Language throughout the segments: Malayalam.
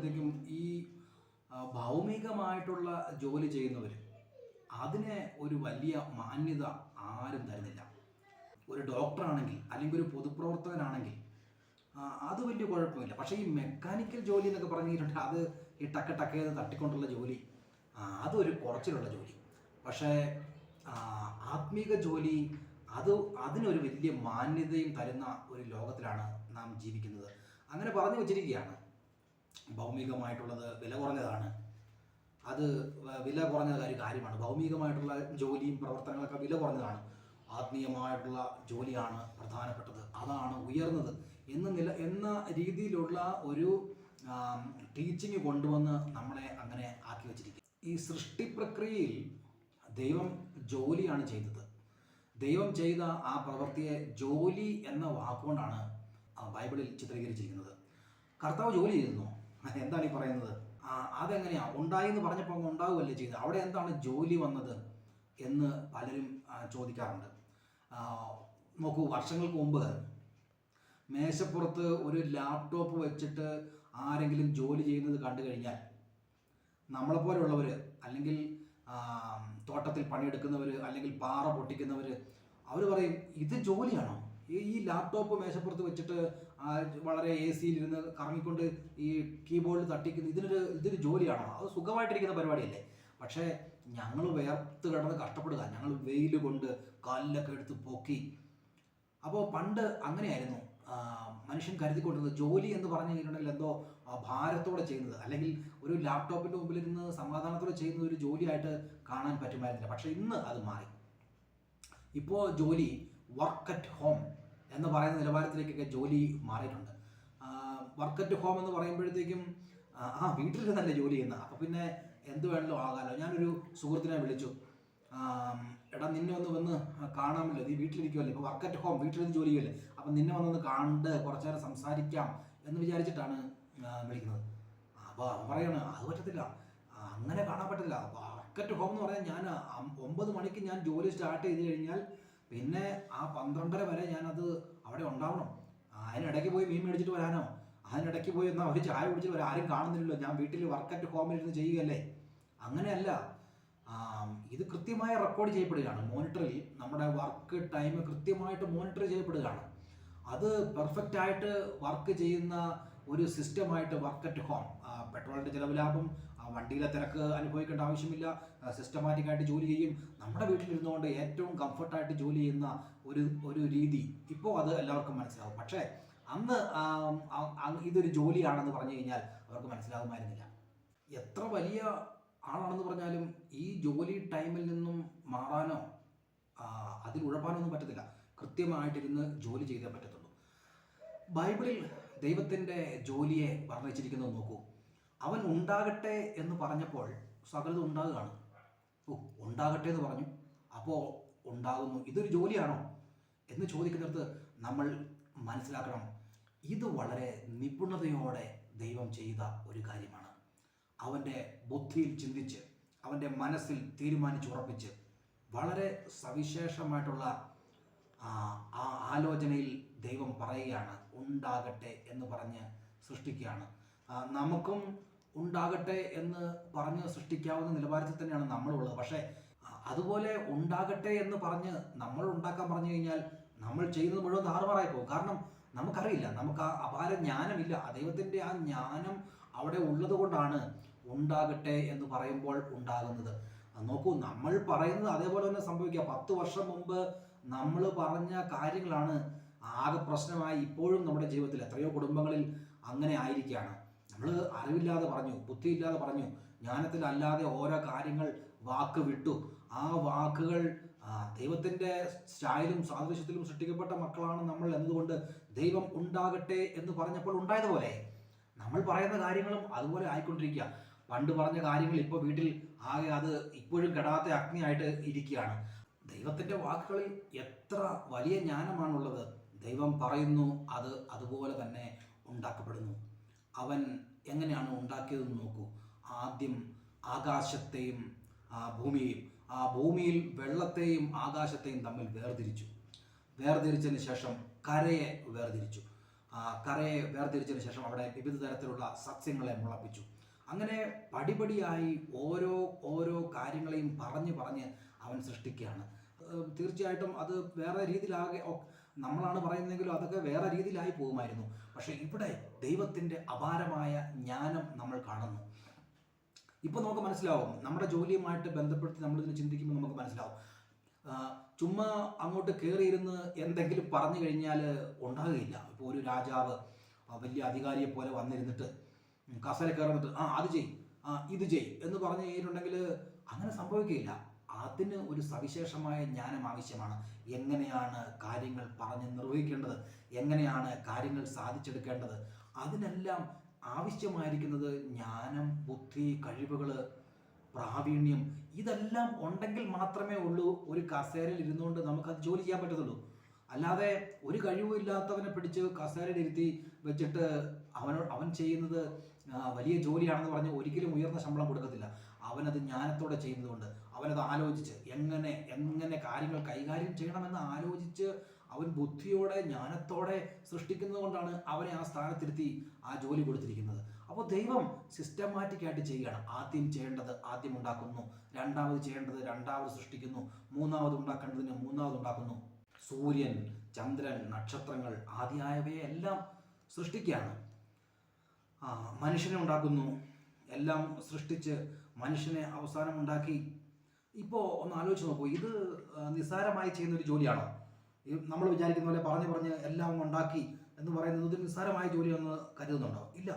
പറയുമ്പോഴത്തേക്കും ഈ ഭൗമികമായിട്ടുള്ള ജോലി ചെയ്യുന്നവർ അതിനെ ഒരു വലിയ മാന്യത ആരും തരുന്നില്ല. ഒരു ഡോക്ടറാണെങ്കിൽ അല്ലെങ്കിൽ ഒരു പൊതുപ്രവർത്തകനാണെങ്കിൽ അത് വലിയ കുഴപ്പമില്ല. പക്ഷേ ഈ മെക്കാനിക്കൽ ജോലി എന്നൊക്കെ പറഞ്ഞു കഴിഞ്ഞിട്ടുണ്ടെങ്കിൽ അത് ഈ ടക്ക ടക്കയത് തട്ടിക്കൊണ്ടുള്ള ജോലി അതൊരു കുറച്ചിലുള്ള ജോലി. പക്ഷേ ആത്മീക ജോലി അത് അതിനൊരു വലിയ മാന്യതയും തരുന്ന ഒരു ലോകത്തിലാണ് നാം ജീവിക്കുന്നത്. അങ്ങനെ പറഞ്ഞു വച്ചിരിക്കുകയാണ്. ഭൗമികമായിട്ടുള്ളത് വില കുറഞ്ഞതാണ്. അത് വില കുറഞ്ഞ ഒരു കാര്യമാണ്. ഭൗമികമായിട്ടുള്ള ജോലിയും പ്രവർത്തനങ്ങളൊക്കെ വില കുറഞ്ഞതാണ്. ആത്മീയമായിട്ടുള്ള ജോലിയാണ് പ്രധാനപ്പെട്ടത്. അതാണ് ഉയർന്നത്. എന്ന നില എന്ന രീതിയിലുള്ള ഒരു ടീച്ചിങ് കൊണ്ടുവന്ന് നമ്മളെ അങ്ങനെ ആക്കി വച്ചിരിക്കുക ഈ സൃഷ്ടി പ്രക്രിയയിൽ ദൈവം ജോലിയാണ് ചെയ്തത്. ദൈവം ചെയ്ത ആ പ്രവൃത്തിയെ ജോലി എന്ന വാക്കുകൊണ്ടാണ് ബൈബിളിൽ ചിത്രീകരിച്ചിരിക്കുന്നത്. കർത്താവ് ജോലി ചെയ്തിരുന്നു എന്താണ് ഈ പറയുന്നത്? ആ, അതെങ്ങനെയാ? ഉണ്ടായി എന്ന് പറഞ്ഞപ്പോൾ അങ്ങ് ഉണ്ടാവുകയല്ലേ ചെയ്തത്? അവിടെ എന്താണ് ജോലി വന്നത് എന്ന് പലരും ചോദിക്കാറുണ്ട്. നോക്കൂ വർഷങ്ങൾക്ക് മുമ്പ് മേശപ്പുറത്ത് ഒരു ലാപ്ടോപ്പ് വെച്ചിട്ട് ആരെങ്കിലും ജോലി ചെയ്യുന്നത് കണ്ടു കഴിഞ്ഞാൽ നമ്മളെപ്പോലെയുള്ളവർ അല്ലെങ്കിൽ തോട്ടത്തിൽ പണിയെടുക്കുന്നവർ അല്ലെങ്കിൽ പാറ പൊട്ടിക്കുന്നവർ അവർ പറയും ഇത് ജോലിയാണോ? ഈ ലാപ്ടോപ്പ് മേശപ്പുറത്ത് വെച്ചിട്ട് വളരെ എ സിയിലിരുന്ന് കറങ്ങിക്കൊണ്ട് ഈ കീബോർഡിൽ തട്ടിക്കുന്ന ഇതിനൊരു ഇതൊരു ജോലിയാണോ? അത് സുഖമായിട്ടിരിക്കുന്ന പരിപാടിയല്ലേ? പക്ഷേ ഞങ്ങൾ വേർത്ത് കിടന്ന് കഷ്ടപ്പെടുക. ഞങ്ങൾ വെയിൽ കൊണ്ട് കാലിലൊക്കെ എടുത്ത് പൊക്കി. അപ്പോൾ പണ്ട് അങ്ങനെയായിരുന്നു. മനുഷ്യൻ കരുതിക്കൊണ്ടിരുന്നത് ജോലി എന്ന് പറഞ്ഞു കഴിഞ്ഞിട്ടുണ്ടെങ്കിൽ എന്തോ ഭാരത്തോടെ ചെയ്യുന്നത്. അല്ലെങ്കിൽ ഒരു ലാപ്ടോപ്പിന്റെ മുമ്പിൽ ഇരുന്ന് സമാധാനത്തോടെ ചെയ്യുന്ന ഒരു ജോലിയായിട്ട് കാണാൻ പറ്റുമായിരുന്നില്ല. പക്ഷേ ഇന്ന് അത് മാറി. ഇപ്പോൾ ജോലി വർക്ക് അറ്റ് ഹോം എന്ന് പറയുന്ന നിലവാരത്തിലേക്കൊക്കെ ജോലി മാറിയിട്ടുണ്ട്. വർക്ക് അറ്റ് ഹോം എന്ന് പറയുമ്പോഴത്തേക്കും ആ, വീട്ടിലിരുന്നല്ലേ ജോലി ചെയ്യുന്ന അപ്പോൾ പിന്നെ എന്ത് വേണമല്ലോ ആകാലോ. ഞാനൊരു സുഹൃത്തിനെ വിളിച്ചു. എടാ നിന്നെ ഒന്ന് വന്ന് കാണാമല്ലോ. നീ വീട്ടിലിരിക്കുമല്ലേ ഇപ്പോൾ വർക്ക് അറ്റ് ഹോം വീട്ടിലിരുന്ന് ജോലി ചെയ്യല്ലേ അപ്പം നിന്നെ വന്നൊന്ന് കണ്ട് കുറച്ചു നേരം സംസാരിക്കാം എന്ന് വിചാരിച്ചിട്ടാണ് വിളിക്കുന്നത്. അപ്പോൾ അവൻ പറയാണ് അത് പറ്റത്തില്ല. അങ്ങനെ കാണാൻ പറ്റില്ല വർക്ക് അറ്റ് ഹോം എന്ന് പറഞ്ഞാൽ ഞാൻ ഒമ്പത് മണിക്ക് ഞാൻ ജോലി സ്റ്റാർട്ട് ചെയ്ത് കഴിഞ്ഞാൽ പിന്നെ ആ പന്ത്രണ്ടര വരെ ഞാനത് അവിടെ ഉണ്ടാവണം. അതിനിടയ്ക്ക് പോയി മീൻ മേടിച്ചിട്ട് വരാനോ? അതിനിടയ്ക്ക് പോയി എന്നാൽ ഒരു ചായ കുടിച്ചിട്ട് വരാൻ ആരും കാണുന്നില്ലല്ലോ. ഞാൻ വീട്ടിൽ വർക്ക് അറ്റ് ഹോമിൽ ഇരുന്ന് ചെയ്യുകയല്ലേ? അങ്ങനെയല്ല. ഇത് കൃത്യമായി റെക്കോർഡ് ചെയ്യപ്പെടുകയാണ്. മോണിറ്ററിൽ നമ്മുടെ വർക്ക് ടൈം കൃത്യമായിട്ട് മോണിറ്റർ ചെയ്യപ്പെടുകയാണ്. അത് പെർഫെക്റ്റ് ആയിട്ട് വർക്ക് ചെയ്യുന്ന ഒരു സിസ്റ്റമായിട്ട് വർക്ക് അറ്റ് ഹോം പെട്രോളിന്റെ ചിലവ് ലാഭം വണ്ടിയിലെ തിരക്ക് അനുഭവിക്കേണ്ട ആവശ്യമില്ല. സിസ്റ്റമാറ്റിക് ആയിട്ട് ജോലി ചെയ്യും. നമ്മുടെ വീട്ടിലിരുന്നുകൊണ്ട് ഏറ്റവും കംഫർട്ടായിട്ട് ജോലി ചെയ്യുന്ന ഒരു ഒരു രീതി ഇപ്പോൾ അത് എല്ലാവർക്കും മനസ്സിലാവും. പക്ഷേ അന്ന് ഇതൊരു ജോലിയാണെന്ന് പറഞ്ഞു കഴിഞ്ഞാൽ അവർക്ക് മനസ്സിലാകുമായിരുന്നില്ല. എത്ര വലിയ ആളാണെന്ന് പറഞ്ഞാലും ഈ ജോലി ടൈമിൽ നിന്നും മാറാനോ അതിൽ ഉഴപ്പാനൊന്നും പറ്റത്തില്ല. കൃത്യമായിട്ടിരുന്ന് ജോലി ചെയ്തേ പറ്റത്തുള്ളൂ. ബൈബിളിൽ ദൈവത്തിന്റെ ജോലിയെ വർണിച്ചിരിക്കുന്നത് നോക്കൂ. അവൻ ഉണ്ടാകട്ടെ എന്ന് പറഞ്ഞപ്പോൾ സകലതും ഉണ്ടാകുകയാണ്. ഓ ഉണ്ടാകട്ടെ എന്ന് പറഞ്ഞു. അപ്പോൾ ഉണ്ടാകുന്നു. ഇതൊരു ജോലിയാണോ? എന്ന് ചോദിക്കുന്നിടത്ത് നമ്മൾ മനസ്സിലാക്കണം. ഇത് വളരെ നിപുണതയോടെ ദൈവം ചെയ്ത ഒരു കാര്യമാണ്. അവന്റെ ബുദ്ധിയിൽ ചിന്തിച്ച് അവന്റെ മനസ്സിൽ തീരുമാനിച്ചുറപ്പിച്ച് വളരെ സവിശേഷമായിട്ടുള്ള ആ ആലോചനയിൽ ദൈവം പറയുകയാണ് ഉണ്ടാകട്ടെ എന്ന് പറഞ്ഞ് സൃഷ്ടിക്കുകയാണ്. നമുക്കും ഉണ്ടാകട്ടെ എന്ന് പറഞ്ഞ് സൃഷ്ടിക്കാവുന്ന നിലവാരത്തിൽ തന്നെയാണ് നമ്മളുള്ളത്. പക്ഷേ അതുപോലെ ഉണ്ടാകട്ടെ എന്ന് പറഞ്ഞ് നമ്മൾ ഉണ്ടാക്കാൻ പറഞ്ഞു കഴിഞ്ഞാൽ നമ്മൾ ചെയ്യുന്നത് മുഴുവൻ താറുമാറായി പോകും. കാരണം നമുക്കറിയില്ല. നമുക്ക് ആ അപാര ജ്ഞാനമില്ല. ആ ദൈവത്തിന്റെ ആ ജ്ഞാനം അവിടെ ഉള്ളത് കൊണ്ടാണ് ഉണ്ടാകട്ടെ എന്ന് പറയുമ്പോൾ ഉണ്ടാകുന്നത്. നോക്കൂ നമ്മൾ പറയുന്നത് അതേപോലെ തന്നെ സംഭവിക്കുക പത്ത് വർഷം മുമ്പ് നമ്മൾ പറഞ്ഞ കാര്യങ്ങളാണ് ആകെ പ്രശ്നമായി ഇപ്പോഴും നമ്മുടെ ജീവിതത്തിൽ എത്രയോ കുടുംബങ്ങളിൽ അങ്ങനെ ആയിരിക്കുകയാണ്. നമ്മൾ അറിവില്ലാതെ പറഞ്ഞു ബുദ്ധിയില്ലാതെ പറഞ്ഞു ജ്ഞാനത്തിലല്ലാതെ ഓരോ കാര്യങ്ങൾ വാക്ക് വിട്ടു. ആ വാക്കുകൾ ദൈവത്തിന്റെ സ്റ്റായിലും സാദൃശ്യത്തിലും സൃഷ്ടിക്കപ്പെട്ട മക്കളാണ് നമ്മൾ എന്നതുകൊണ്ട് ദൈവം ഉണ്ടാകട്ടെ എന്ന് പറഞ്ഞപ്പോൾ ഉണ്ടായതുപോലെ. നമ്മൾ പറയുന്ന കാര്യങ്ങളും അതുപോലെ ആയിക്കൊണ്ടിരിക്കുക. പണ്ട് പറഞ്ഞ കാര്യങ്ങൾ ഇപ്പോൾ വീട്ടിൽ ആകെ അത് ഇപ്പോഴും കെടാത്ത അഗ്നിയായിട്ട് ഇരിക്കുകയാണ്. ദൈവത്തിന്റെ വാക്കുകളിൽ എത്ര വലിയ ജ്ഞാനമാണുള്ളത്. ദൈവം പറയുന്നു അത് അതുപോലെ തന്നെ ഉണ്ടാക്കപ്പെടുന്നു. അവൻ എങ്ങനെയാണ് ഉണ്ടാക്കിയതെന്ന് നോക്കൂ. ആദ്യം ആകാശത്തെയും ആ ഭൂമിയെയും ആ ഭൂമിയിൽ വെള്ളത്തെയും ആകാശത്തെയും തമ്മിൽ വേർതിരിച്ചു. വേർതിരിച്ചതിന് ശേഷം കരയെ വേർതിരിച്ചു. ആ, കരയെ വേർതിരിച്ചതിന് ശേഷം അവിടെ വിവിധ തരത്തിലുള്ള സസ്യങ്ങളെ മുളപ്പിച്ചു. അങ്ങനെ പടിപടിയായി ഓരോ ഓരോ കാര്യങ്ങളെയും പറഞ്ഞ് പറഞ്ഞ് അവൻ സൃഷ്ടിക്കുകയാണ്. തീർച്ചയായിട്ടും അത് വേറെ രീതിയിലാകെ നമ്മളാണ് പറയുന്നതെങ്കിലും അതൊക്കെ വേറെ രീതിയിലായി പോകുമായിരുന്നു. പക്ഷേ ഇവിടെ ദൈവത്തിന്റെ അപാരമായ ജ്ഞാനം നമ്മൾ കാണുന്നു. ഇപ്പോൾ നമുക്ക് മനസ്സിലാവും. നമ്മുടെ ജോലിയുമായിട്ട് ബന്ധപ്പെടുത്തി നമ്മളിതിനെ ചിന്തിക്കുമ്പോൾ നമുക്ക് മനസ്സിലാവും. ചുമ്മാ അങ്ങോട്ട് കയറിയിരുന്ന് എന്തെങ്കിലും പറഞ്ഞു കഴിഞ്ഞാൽ ഉണ്ടാകുകയില്ല. ഇപ്പോൾ ഒരു രാജാവ് വലിയ അധികാരിയെ പോലെ വന്നിരുന്നിട്ട് കസല കയറുന്നിട്ട് ആ അത് ചെയ് ആ ഇത് ചെയ് എന്ന് പറഞ്ഞു കഴിഞ്ഞിട്ടുണ്ടെങ്കിൽ അങ്ങനെ സംഭവിക്കുകയില്ല. അതിന് ഒരു സവിശേഷമായ ജ്ഞാനം ആവശ്യമാണ്. എങ്ങനെയാണ് കാര്യങ്ങൾ പറഞ്ഞ് നിർവഹിക്കേണ്ടത്? എങ്ങനെയാണ് കാര്യങ്ങൾ സാധിച്ചെടുക്കേണ്ടത്? അതിനെല്ലാം ആവശ്യമായിരിക്കുന്നത് ജ്ഞാനം ബുദ്ധി കഴിവുകൾ പ്രാവീണ്യം ഇതെല്ലാം ഉണ്ടെങ്കിൽ മാത്രമേ ഉള്ളൂ ഒരു കസേരയിൽ ഇരുന്നുകൊണ്ട് നമുക്കത് ജോലി ചെയ്യാൻ പറ്റത്തുള്ളൂ. അല്ലാതെ ഒരു കഴിവും ഇല്ലാത്തവനെ പിടിച്ച് കസേരയിൽ ഇരുത്തി വെച്ചിട്ട് അവനോ അവൻ ചെയ്യുന്നത് വലിയ ജോലിയാണെന്ന് പറഞ്ഞ് ഒരിക്കലും ഉയർന്ന ശമ്പളം കൊടുക്കത്തില്ല. അവനത് ജ്ഞാനത്തോടെ ചെയ്യുന്നതുകൊണ്ട്. അവനത് ആലോചിച്ച് എങ്ങനെ എങ്ങനെ കാര്യങ്ങൾ കൈകാര്യം ചെയ്യണമെന്ന് ആലോചിച്ച് അവൻ ബുദ്ധിയോടെ ജ്ഞാനത്തോടെ സൃഷ്ടിക്കുന്നത് കൊണ്ടാണ് അവനെ ആ സ്ഥാനത്തിരുത്തി ആ ജോലി കൊടുത്തിരിക്കുന്നത്. അപ്പോൾ ദൈവം സിസ്റ്റമാറ്റിക് ആയിട്ട് ചെയ്യുകയാണ് ആദ്യം ചെയ്യേണ്ടത് ആദ്യം ഉണ്ടാക്കുന്നു. രണ്ടാമത് ചെയ്യേണ്ടത് രണ്ടാമത് സൃഷ്ടിക്കുന്നു. മൂന്നാമത് ഉണ്ടാക്കേണ്ടതിന് മൂന്നാമത് ഉണ്ടാക്കുന്നു. സൂര്യൻ ചന്ദ്രൻ നക്ഷത്രങ്ങൾ ആദ്യമായവയെ എല്ലാം സൃഷ്ടിക്കുകയാണ്. മനുഷ്യനെ ഉണ്ടാക്കുന്നു. എല്ലാം സൃഷ്ടിച്ച് മനുഷ്യനെ അവസാനം ഉണ്ടാക്കി. ഇപ്പോൾ ഒന്ന് ആലോചിച്ച് നോക്കൂ. ഇത് നിസ്സാരമായി ചെയ്യുന്ന ഒരു ജോലിയാണോ നമ്മൾ വിചാരിക്കുന്ന പോലെ പറഞ്ഞു പറഞ്ഞ് എല്ലാം ഉണ്ടാക്കി എന്ന് പറയുന്നത് ഇത് നിസ്സാരമായ ജോലിയൊന്ന് കരുതുന്നുണ്ടോ? ഇല്ല.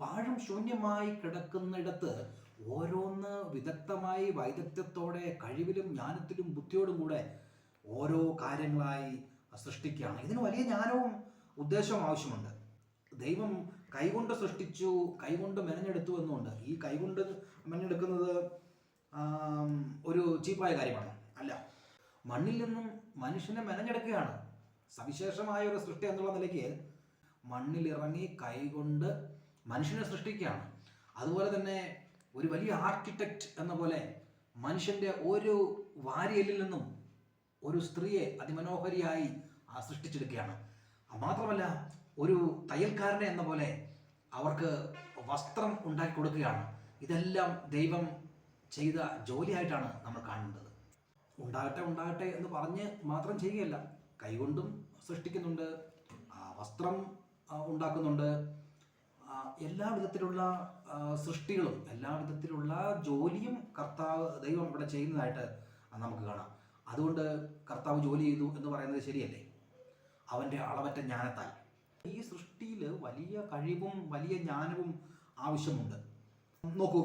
പാഴം ശൂന്യമായി കിടക്കുന്നിടത്ത് ഓരോന്ന് വിദഗ്ധമായി വൈദഗ്ധ്യത്തോടെ കഴിവിലും ജ്ഞാനത്തിലും ബുദ്ധിയോടും കൂടെ ഓരോ കാര്യങ്ങളായി സൃഷ്ടിക്കുകയാണ്. ഇതിന് വലിയ ജ്ഞാനവും ഉദ്ദേശവും ആവശ്യമുണ്ട്. ദൈവം കൈകൊണ്ട് സൃഷ്ടിച്ചു കൈകൊണ്ട് മെനഞ്ഞെടുത്തു എന്നുണ്ട്. ഈ കൈകൊണ്ട് മെനഞ്ഞെടുക്കുന്നത് ഒരു ചീപ്പായ കാര്യമാണ്. അല്ല മണ്ണിൽ നിന്നും മനുഷ്യനെ മെനഞ്ഞെടുക്കുകയാണ്. സവിശേഷമായ ഒരു സൃഷ്ടി എന്നുള്ള നിലയ്ക്ക് മണ്ണിലിറങ്ങി കൈകൊണ്ട് മനുഷ്യനെ സൃഷ്ടിക്കുകയാണ്. അതുപോലെ തന്നെ ഒരു വലിയ ആർക്കിടെക്റ്റ് എന്ന പോലെ മനുഷ്യന്റെ ഒരു വാരിയലിൽ നിന്നും ഒരു സ്ത്രീയെ അതിമനോഹരിയായി സൃഷ്ടിച്ചെടുക്കുകയാണ് മാത്രമല്ല ഒരു തയ്യൽക്കാരനെ എന്ന പോലെ അവർക്ക് വസ്ത്രം ഉണ്ടാക്കി കൊടുക്കുകയാണ്. ഇതെല്ലാം ദൈവം ചെയ്ത ജോലിയായിട്ടാണ് നമ്മൾ കാണുന്നത്. ഉണ്ടാകട്ടെ ഉണ്ടാകട്ടെ എന്ന് പറഞ്ഞ് മാത്രം ചെയ്യുകയല്ല കൈകൊണ്ടും സൃഷ്ടിക്കുന്നുണ്ട് വസ്ത്രം ഉണ്ടാക്കുന്നുണ്ട്. എല്ലാ വിധത്തിലുള്ള സൃഷ്ടികളും എല്ലാ വിധത്തിലുള്ള ജോലിയും കർത്താവ് ദൈവം ഇവിടെ ചെയ്യുന്നതായിട്ട് നമുക്ക് കാണാം. അതുകൊണ്ട് കർത്താവ് ജോലി ചെയ്തു എന്ന് പറയുന്നത് ശരിയല്ലേ? അവന്റെ അളവറ്റ ജ്ഞാനത്താൽ. ഈ സൃഷ്ടിയിൽ വലിയ കഴിവും വലിയ ജ്ഞാനവും ആവശ്യമുണ്ട്. നോക്കൂ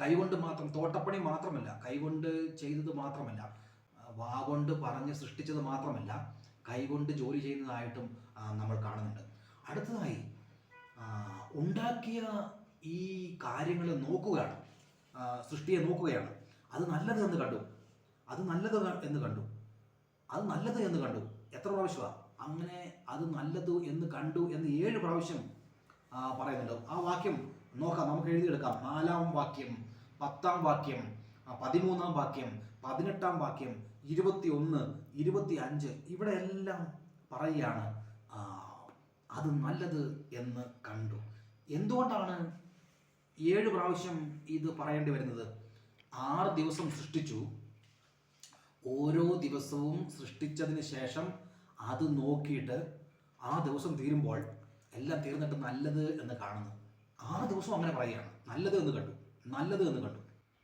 കൈകൊണ്ട് മാത്രം തോട്ടപ്പണി മാത്രമല്ല കൈകൊണ്ട് ചെയ്തത് മാത്രമല്ല വാഗൊണ്ട് പറഞ്ഞ് സൃഷ്ടിച്ചത് മാത്രമല്ല കൈകൊണ്ട് ജോലി ചെയ്യുന്നതായിട്ടും നമ്മൾ കാണുന്നുണ്ട്. അടുത്തതായി ഉണ്ടാക്കിയ ഈ കാര്യങ്ങൾ നോക്കുകയാണ്. സൃഷ്ടിയെ നോക്കുകയാണ്. അത് നല്ലത് എന്ന് കണ്ടു. അത് നല്ലത് എന്ന് കണ്ടു. അത് നല്ലത് എന്ന് കണ്ടു. എത്ര പ്രാവശ്യമാണ് അങ്ങനെ അത് നല്ലത് എന്ന് കണ്ടു എന്ന് ഏഴ് പ്രാവശ്യം പറയുന്നുണ്ട്. ആ വാക്യം നോക്കാം നമുക്ക് എഴുതിയെടുക്കാം. നാലാം വാക്യം. പത്താം വാക്യം പതിമൂന്നാം വാക്യം പതിനെട്ടാം വാക്യം ഇരുപത്തി ഒന്ന് ഇരുപത്തി അഞ്ച് ഇവിടെ എല്ലാം പറയുകയാണ് അത് നല്ലത് എന്ന് കണ്ടു. എന്തുകൊണ്ടാണ് ഏഴ് പ്രാവശ്യം ഇത് പറയേണ്ടി വരുന്നത്? ആറ് ദിവസം സൃഷ്ടിച്ചു. ഓരോ ദിവസവും സൃഷ്ടിച്ചതിന് ശേഷം അത് നോക്കിയിട്ട് ആ ദിവസം തീരുമ്പോൾ എല്ലാം തീർന്നിട്ട് നല്ലത് എന്ന് കാണുന്നു. ആറ് ദിവസം അങ്ങനെ പറയുകയാണ്. നല്ലത് എന്ന് കണ്ടു. നല്ലത് എന്ന് കണ്ടു.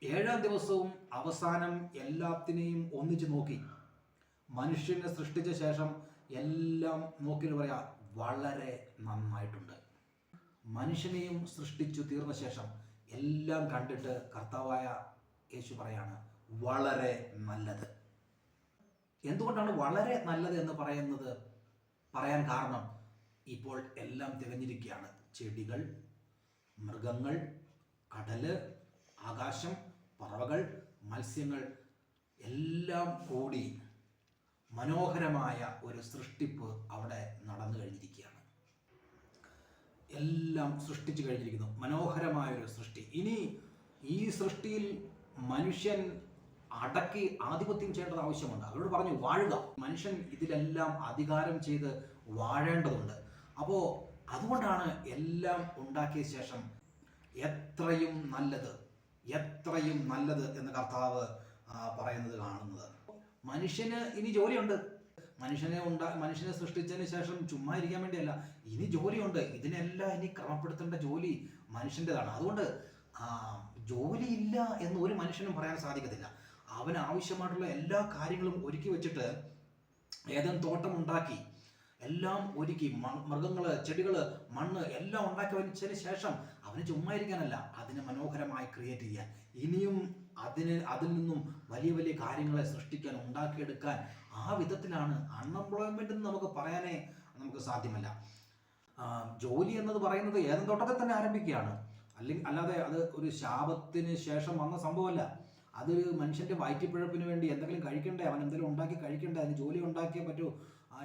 ഏഴാം ദിവസവും അവസാനം എല്ലാത്തിനെയും ഒന്നിച്ച് നോക്കി. മനുഷ്യനെ സൃഷ്ടിച്ച ശേഷം എല്ലാം നോക്കിയിട്ട് പറയാ വളരെ നന്നായിട്ടുണ്ട്. മനുഷ്യനെയും സൃഷ്ടിച്ചു തീർന്ന ശേഷം എല്ലാം കണ്ടിട്ട് കർത്താവായ യേശു പറയാണ് വളരെ നല്ലത്. എന്തുകൊണ്ടാണ് വളരെ നല്ലത് എന്ന് പറയുന്നത്? പറയാൻ കാരണം ഇപ്പോൾ എല്ലാം തികഞ്ഞിരിക്കുകയാണ്. ചെടികൾ മൃഗങ്ങൾ കടൽ ആകാശം പറവകൾ മത്സ്യങ്ങൾ എല്ലാം കൂടി മനോഹരമായ ഒരു സൃഷ്ടിപ്പ് അവിടെ നടന്നു കഴിഞ്ഞിരിക്കുകയാണ്. എല്ലാം സൃഷ്ടിച്ചു കഴിഞ്ഞിരിക്കുന്നു. മനോഹരമായ ഒരു സൃഷ്ടി. ഇനി ഈ സൃഷ്ടിയിൽ മനുഷ്യൻ അടക്കി ആധിപത്യം ചെയ്യേണ്ടത് ആവശ്യമുണ്ട്. അവരോട് പറഞ്ഞു വാഴുക. മനുഷ്യൻ ഇതിലെല്ലാം അധികാരം ചെയ്ത് വാഴേണ്ടതുണ്ട്. അപ്പോൾ അതുകൊണ്ടാണ് എല്ലാം ഉണ്ടാക്കിയ ശേഷം എത്രയും നല്ലത് എത്രയും നല്ലത് എന്ന് കർത്താവ് പറയുന്നത് കാണുന്നത്. മനുഷ്യന് ഇനി ജോലിയുണ്ട്. മനുഷ്യനെ ഉണ്ടാ മനുഷ്യനെ സൃഷ്ടിച്ചതിന് ശേഷം ചുമ്മാ ഇരിക്കാൻ വേണ്ടിയല്ല. ഇനി ജോലിയുണ്ട്. ഇതിനെല്ലാം ഇനി ക്രമപ്പെടുത്തേണ്ട ജോലി മനുഷ്യന്റെതാണ്. അതുകൊണ്ട് ജോലിയില്ല എന്ന് ഒരു മനുഷ്യനും പറയാൻ സാധിക്കത്തില്ല. അവന് ആവശ്യമായിട്ടുള്ള എല്ലാ കാര്യങ്ങളും ഒരുക്കി വെച്ചിട്ട് ഏതൻ തോട്ടം ഉണ്ടാക്കി എല്ലാം ഒരുക്കി മൃഗങ്ങൾ ചെടികൾ മണ്ണ് എല്ലാം ഉണ്ടാക്കി വെച്ചതിന് ശേഷം അവന് ചുമ്മാ ഇരിക്കാനല്ല അതിനെ മനോഹരമായി ക്രിയേറ്റ് ചെയ്യാൻ. ഇനിയും അതിന് അതിൽ നിന്നും വലിയ വലിയ കാര്യങ്ങളെ സൃഷ്ടിക്കാൻ ഉണ്ടാക്കിയെടുക്കാൻ ആ വിധത്തിലാണ് അൺഎംപ്ലോയ്മെന്റ് എന്ന് നമുക്ക് പറയാനേ നമുക്ക് സാധ്യമല്ല. ജോലി എന്നത് പറയുന്നത് ഏതും തൊട്ടത്തിൽ തന്നെ ആരംഭിക്കുകയാണ്. അല്ലെങ്കിൽ അല്ലാതെ അത് ഒരു ശാപത്തിന് ശേഷം വന്ന സംഭവമല്ല. അത് മനുഷ്യന്റെ വയറ്റിപ്പിഴപ്പിന് വേണ്ടി എന്തെങ്കിലും കഴിക്കണ്ടേ? അവൻ എന്തെങ്കിലും ഉണ്ടാക്കി കഴിക്കണ്ടേ? അതിന് ജോലി ഉണ്ടാക്കിയേ പറ്റൂ.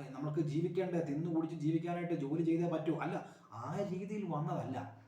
നമ്മൾക്ക് ജീവിക്കേണ്ടേ? തിന്നു കുടിച്ച് ജീവിക്കാനായിട്ട് ജോലി ചെയ്തേ പറ്റൂ. അല്ല ആ രീതിയിൽ വന്നതല്ല.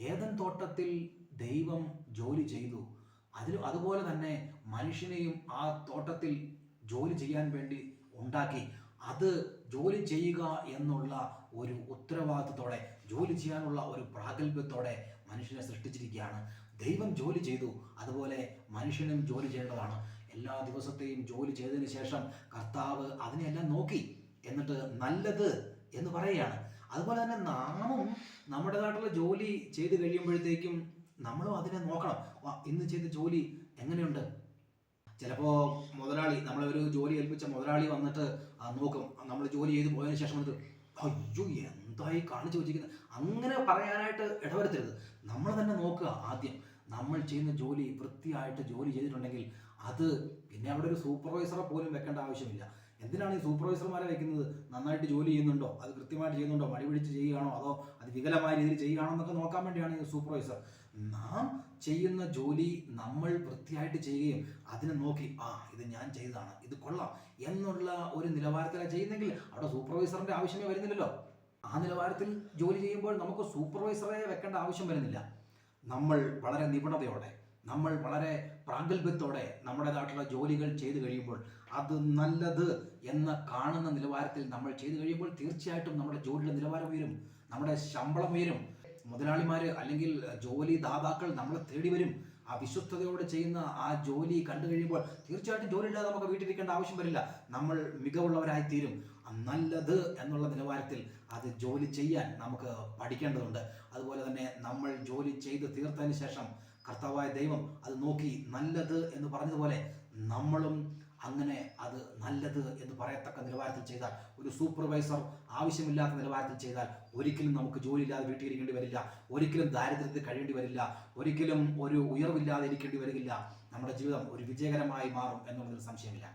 ഏതൻ തോട്ടത്തിൽ ദൈവം ജോലി ചെയ്തു? അതിൽ അതുപോലെ തന്നെ മനുഷ്യനെയും ആ തോട്ടത്തിൽ ജോലി ചെയ്യാൻ വേണ്ടി ഉണ്ടാക്കി. അത് ജോലി ചെയ്യുക എന്നുള്ള ഒരു ഉത്തരവാദിത്തത്തോടെ ജോലി ചെയ്യാനുള്ള ഒരു പ്രാഗൽഭ്യത്തോടെ മനുഷ്യനെ സൃഷ്ടിച്ചിരിക്കുകയാണ്. ദൈവം ജോലി ചെയ്തു. അതുപോലെ മനുഷ്യനും ജോലി ചെയ്യേണ്ടതാണ്. എല്ലാ ദിവസത്തെയും ജോലി ചെയ്തതിന് ശേഷം കർത്താവ് അതിനെല്ലാം നോക്കി. എന്നിട്ട് നല്ലത് എന്ന് പറയുകയാണ്. അതുപോലെ തന്നെ നാമും നമ്മുടേതായിട്ടുള്ള ജോലി ചെയ്ത് കഴിയുമ്പോഴത്തേക്കും നമ്മളും അതിനെ നോക്കണം. ഇന്ന് ചെയ്ത ജോലി എങ്ങനെയുണ്ട്? ചിലപ്പോൾ മുതലാളി നമ്മളെ ഒരു ജോലി ഏൽപ്പിച്ച മുതലാളി വന്നിട്ട് നോക്കും നമ്മൾ ജോലി ചെയ്ത് പോയതിനു ശേഷം വന്നിട്ട് അയ്യോ എന്തായി കാണിച്ചു വെച്ചിരിക്കുന്നത് അങ്ങനെ പറയാനായിട്ട് ഇടവരുത്തരുത്. നമ്മൾ തന്നെ നോക്കുക ആദ്യം. നമ്മൾ ചെയ്യുന്ന ജോലി വൃത്തിയായിട്ട് ജോലി ചെയ്തിട്ടുണ്ടെങ്കിൽ അത് പിന്നെ അവിടെ ഒരു സൂപ്പർവൈസറെ പോലും വെക്കേണ്ട ആവശ്യമില്ല. എന്തിനാണ് ഈ സൂപ്പർവൈസർമാരെ വെക്കുന്നത്? നന്നായിട്ട് ജോലി ചെയ്യുന്നുണ്ടോ? അത് കൃത്യമായിട്ട് ചെയ്യുന്നുണ്ടോ? മടി പിടിച്ച് ചെയ്യുകയാണോ? അതോ അത് വികലമായ രീതിയിൽ ചെയ്യുകയാണോ എന്നൊക്കെ നോക്കാൻ വേണ്ടിയാണ് ഈ സൂപ്പർവൈസർ. നാം ചെയ്യുന്ന ജോലി നമ്മൾ വൃത്തിയായിട്ട് ചെയ്യുകയും അതിനെ നോക്കി ആ ഇത് ഞാൻ ചെയ്തതാണ് ഇത് കൊള്ളാം എന്നുള്ള ഒരു നിലവാരത്തിലാണ് ചെയ്യുന്നെങ്കിൽ അവിടെ സൂപ്പർവൈസറിന്റെ ആവശ്യമേ വരുന്നില്ലല്ലോ. ആ നിലവാരത്തിൽ ജോലി ചെയ്യുമ്പോൾ നമുക്ക് സൂപ്പർവൈസറെ വെക്കേണ്ട ആവശ്യം വരുന്നില്ല. നമ്മൾ വളരെ നിപുണതയോടെ നമ്മൾ വളരെ പ്രാഗൽഭ്യത്തോടെ നമ്മുടേതായിട്ടുള്ള ജോലികൾ ചെയ്തു കഴിയുമ്പോൾ അത് നല്ലത് എന്ന് കാണുന്ന നിലവാരത്തിൽ നമ്മൾ ചെയ്തു കഴിയുമ്പോൾ തീർച്ചയായിട്ടും നമ്മുടെ ജോലിയുടെ നിലവാരം ഉയരും നമ്മുടെ ശമ്പളം ഉയരും. മുതലാളിമാർ അല്ലെങ്കിൽ ജോലി ദാതാക്കൾ നമ്മളെ തേടി വരും. ആ വിശ്വസ്തയോടെ ചെയ്യുന്ന ആ ജോലി കണ്ടു കഴിയുമ്പോൾ തീർച്ചയായിട്ടും ജോലി ഇല്ലാതെ നമുക്ക് വീട്ടിലിരിക്കേണ്ട ആവശ്യം വരില്ല. നമ്മൾ മികവുള്ളവരായി തീരും. നല്ലത് എന്നുള്ള നിലവാരത്തിൽ അത് ജോലി ചെയ്യാൻ നമുക്ക് പഠിക്കേണ്ടതുണ്ട്. അതുപോലെ തന്നെ നമ്മൾ ജോലി ചെയ്ത് തീർത്തതിന് ശേഷം കർത്താവായ ദൈവം അത് നോക്കി നല്ലത് എന്ന് പറഞ്ഞതുപോലെ നമ്മളും അങ്ങനെ അത് നല്ലത് എന്ന് പറയത്തക്ക നിലവാരത്തിൽ ചെയ്താൽ ഒരു സൂപ്പർവൈസർ ആവശ്യമില്ലാത്ത നിലവാരത്തിൽ ചെയ്താൽ ഒരിക്കലും നമുക്ക് ജോലിയില്ലാതെ വീട്ടിലിരിക്കേണ്ടി വരില്ല ഒരിക്കലും ദാരിദ്ര്യത്തിൽ കഴിയേണ്ടി വരില്ല ഒരിക്കലും ഒരു ഉയർവില്ലാതെ ഇരിക്കേണ്ടി വരില്ല. നമ്മുടെ ജീവിതം ഒരു വിജയകരമായി മാറും എന്നുള്ളതിൽ സംശയമില്ല.